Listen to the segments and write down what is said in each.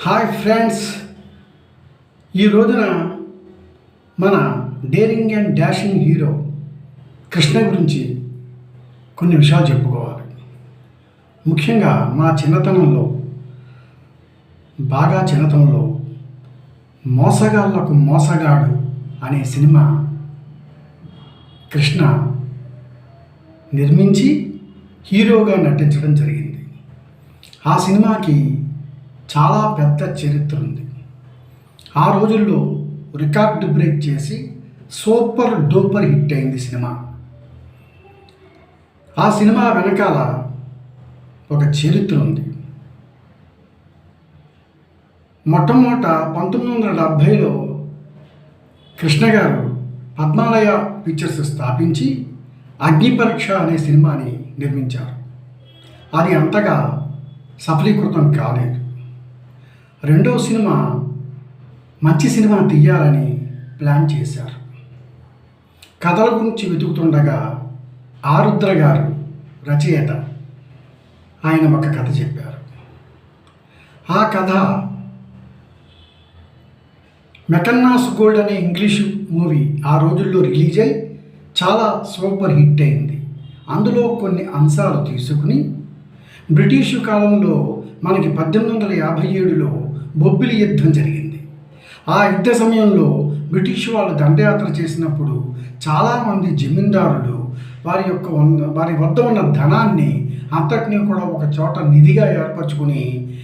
Hi friends. ఈ రోజున మన daring and dashing hero Krishna గురించి కొన్ని విషయాలు చెప్పుకోవాలి. ముఖ్యంగా మా చిన్నతనంలో బాగా చిన్నతనంలో మోసగాళ్ళకు మోసగాడు అనే సినిమా కృష్ణ నిర్మించి హీరోగా నటించడం జరిగింది. ఆ సినిమాకి చాలా పెద్ద చరిత్ర ఉంది. ఆ రోజుల్లో రికార్డు బ్రేక్ చేసి సూపర్ డూపర్ హిట్ అయింది సినిమా. ఆ సినిమా వెనకాల ఒక చరిత్ర ఉంది. మొట్టమొదట పంతొమ్మిది వందల డెబ్భైలో కృష్ణ గారు పద్మాలయ పిక్చర్స్ స్థాపించి అగ్నిపరీక్ష అనే సినిమాని నిర్మించారు. అది అంతగా సఫలీకృతం కాలేదు. రెండో సినిమా మంచి సినిమా తీయాలని ప్లాన్ చేశారు. కథల గురించి వెతుకుతుండగా ఆరుద్ర గారు రచయిత ఆయన ఒక కథ చెప్పారు. ఆ కథ మెకన్నాస్ గోల్డ్ అనే ఇంగ్లీషు మూవీ ఆ రోజుల్లో రిలీజ్ అయి చాలా సూపర్ హిట్ అయింది. అందులో కొన్ని అంశాలు తీసుకుని బ్రిటిషు కాలంలో మనకి పద్దెనిమిది వందల యాభై ఏడులో బొబ్బిలి యుద్ధం జరిగింది. ఆ యుద్ధ సమయంలో బ్రిటిష్ వాళ్ళు దండయాత్ర చేసినప్పుడు చాలామంది జమీందారులు వారి యొక్క వారి వద్ద ఉన్న ధనాన్ని అంతటినీ కూడా ఒక చోట నిధిగా ఏర్పరచుకుని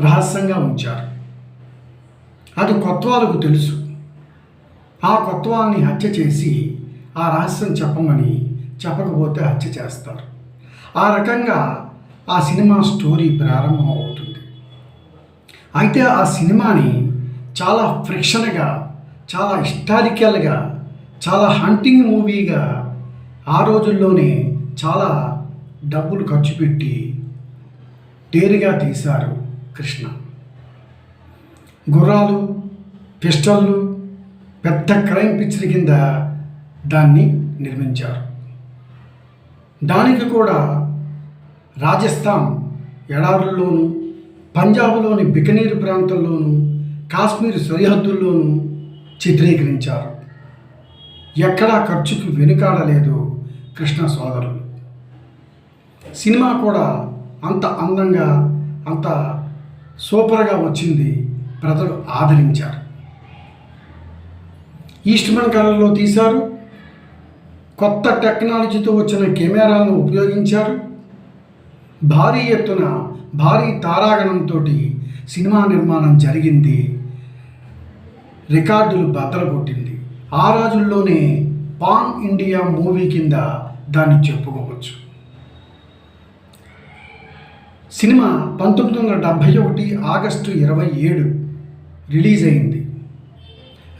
రహస్యంగా ఉంచారు. అది కొత్వాలకు తెలుసు. ఆ కొత్వాల్ని హత్య చేసి ఆ రహస్యం చెప్పమని చెప్పకపోతే హత్య చేస్తారు. ఆ రకంగా ఆ సినిమా స్టోరీ ప్రారంభం అవుతుంది అయితే ఆ సినిమాని చాలా ఫ్రిక్షన్గా చాలా హిస్టారికల్గా చాలా హంటింగ్ మూవీగా ఆ రోజుల్లోనే చాలా డబ్బులు ఖర్చు పెట్టి డేరుగా తీశారు కృష్ణ. గుర్రాలు పిస్టళ్ళు పెద్ద క్రైమ్ పిక్చర్ కింద దాన్ని నిర్మించారు. దానికి కూడా రాజస్థాన్ ఎడారుల్లోనూ పంజాబ్లోని బికనీర్ ప్రాంతంలోనూ కాశ్మీర్ సరిహద్దుల్లోనూ చిత్రీకరించారు. ఎక్కడా ఖర్చుకు వెనుకాడలేదు కృష్ణ సోదరులు. సినిమా కూడా అంత అందంగా అంత సూపర్గా వచ్చింది ప్రజలు ఆదరించారు. ఈస్ట్మన్ కలర్లో తీశారు. కొత్త టెక్నాలజీతో వచ్చిన కెమెరాలను ఉపయోగించారు. భారీ ఎత్తున భారీ తారాగణంతో సినిమా నిర్మాణం జరిగింది. రికార్డులు బద్దలు కొట్టింది ఆ రోజుల్లోనే పాన్ ఇండియా మూవీ కింద దాన్ని చెప్పుకోవచ్చు. సినిమా పంతొమ్మిది వందల డెబ్భై ఒకటి ఆగస్టు ఇరవై ఏడు రిలీజ్ అయింది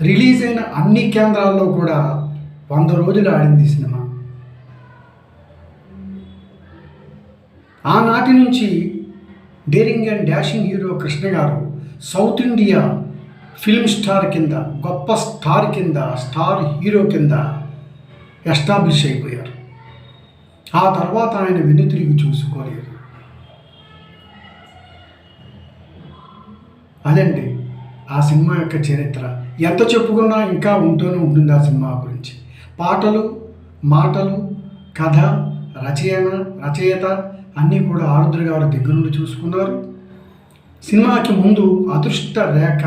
రిలీజ్ అయిన అన్ని కేంద్రాల్లో కూడా వంద రోజులు ఆడింది సినిమా. ఆనాటి నుంచి daring and dashing hero Krishna garu south India film star కింద గొప్ప స్టార్ కింద స్టార్ హీరో కింద ఎస్టాబ్లిష్ అయిపోయారు. ఆ తర్వాత ఆయన వెనుతిరిగి చూసుకోలేదు. అదండి ఆ సినిమా యొక్క చరిత్ర. ఎంత చెప్పుకున్నా ఇంకా ఉంటూనే ఉంటుంది ఆ సినిమా గురించి. పాటలు మాటలు కథ రచయన రచయిత అన్నీ కూడా ఆరుద్ర గారు దగ్గర నుండి చూసుకున్నారు. సినిమాకి ముందు అదృష్ట రేఖ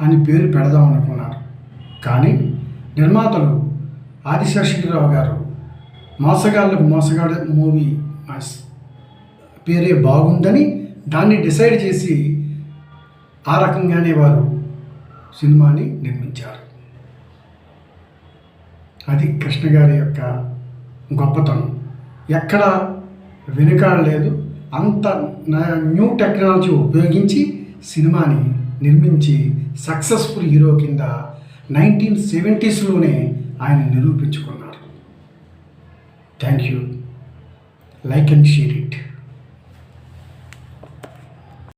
అని పేరు పెడదాం అనుకున్నారు. కానీ నిర్మాతలు ఆదిశేషగిరిరావు గారు మోసగాళ్ళకు మోసగాడు మూవీ పేరే బాగుందని దాన్ని డిసైడ్ చేసి ఆ రకంగానే వారు సినిమాని నిర్మించారు. అది కృష్ణ గారి యొక్క గొప్పతనం. ఎక్కడ వెనుకాడలేదు అంత న్యూ టెక్నాలజీ ఉపయోగించి సినిమాని నిర్మించి సక్సెస్ఫుల్ హీరో కింద నైన్టీన్ సెవెంటీస్లోనే ఆయన నిరూపించుకున్నారు. Thank you. Like and share it.